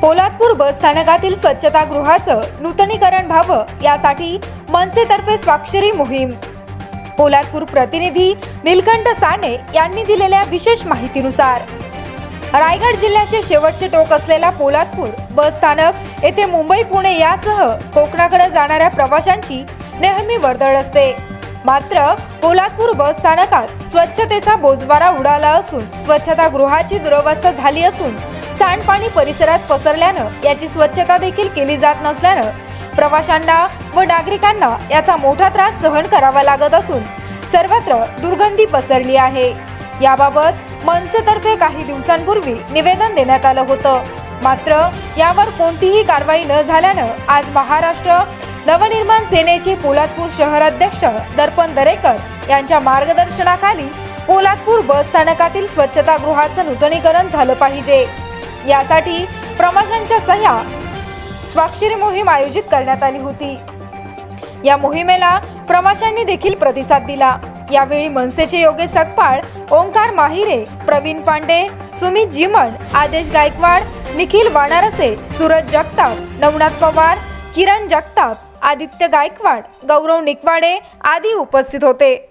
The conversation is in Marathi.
पोलादपूर बस स्थानकातील स्वच्छतागृहाचं नूतनीकरण व्हावं यासाठी मनसेतर्फे स्वाक्षरी मोहीम. पोलादपूर प्रतिनिधी निलकंठ साने यांनी दिलेल्या विशेष माहितीनुसार रायगड जिल्ह्याचे शेवटचे टोक असलेला पोलादपूर बस स्थानक येथे मुंबई पुणे यासह कोकणाकडे जाणाऱ्या प्रवाशांची नेहमी वर्दळ असते. मात्र पोलादपूर बस स्थानकात स्वच्छतेचा बोजवारा उडाला असून स्वच्छतागृहाची दुरवस्था झाली असून सांडपाणी परिसरात पसरल्यानं याची स्वच्छता देखील केली जात नसल्यानं प्रवाशांना व नागरिकांना याचा मोठा त्रास सहन करावा लागत असून सर्वत्र दुर्गंधी पसरली आहे. याबाबत मनसेतर्फे काही दिवसांपूर्वी निवेदन देण्यात आलं होतं. मात्र यावर कोणतीही कारवाई न झाल्यानं आज महाराष्ट्र नवनिर्माण सेनेचे पोलादपूर शहर अध्यक्ष दर्पण दरेकर यांच्या मार्गदर्शनाखाली पोलादपूर बस स्थानकातील स्वच्छतागृहाचं नूतनीकरण झालं पाहिजे. यासाठी प्रवाशांच्या सह्या स्वाक्षरी मोहीम आयोजित करण्यात आली होती. या मोहिमेला प्रवाशांनी देखील प्रतिसाद दिला. यावेळी मनसेचे योगेश सकपाळ ओंकार माहिरे प्रवीण पांडे सुमित जिमण आदेश गायकवाड निखिल वाणारसे सूरज जगताप नवनाथ पवार किरण जगताप आदित्य गायकवाड गौरव निकवाडे आदी उपस्थित होते.